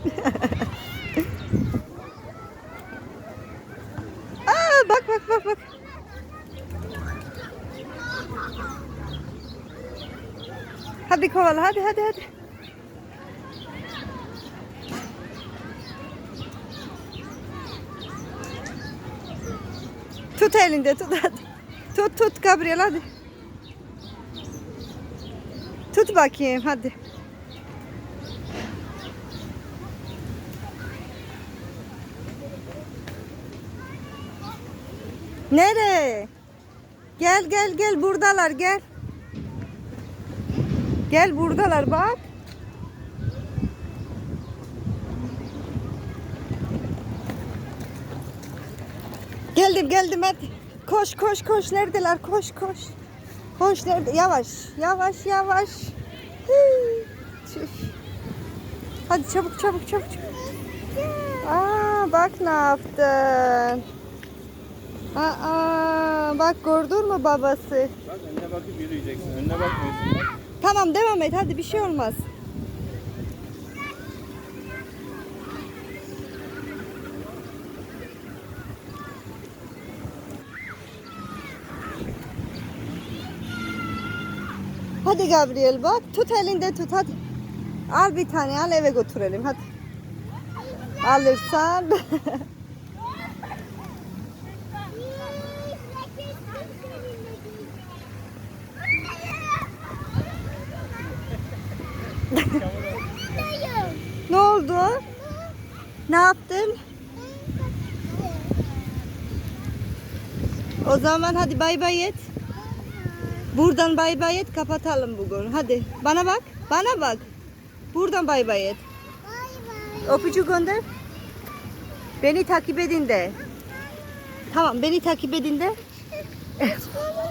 Aa bak bak bak bak. Hadi kovala hadi hadi hadi. Tut elinde tut hadi. Tut tut Gabriel hadi. Tut bakayım hadi. Nereye? Gel gel gel buradalar gel. Gel buradalar bak. Geldim geldim hadi. Koş koş koş neredeler koş koş. Koş nerede? Yavaş yavaş yavaş. Hadi çabuk çabuk çabuk. çabuk. Aa bak ne yaptın. Aa bak gördün mü babası? Bak önüne bakıp yürüyeceksin. Önüne bakmıyorsun. Bak. Tamam devam et hadi bir şey olmaz. Hadi Gabriel bak tut elinde tut hadi. Al bir tane al eve götürelim hadi. Alırsan. ne oldu? Ne yaptın? O zaman hadi bay bay et. Buradan bay bay et kapatalım bugün. Hadi bana bak. Bana bak. Buradan bay bay et. Öpücük gönder. Beni takip edin de. Tamam beni takip edin de.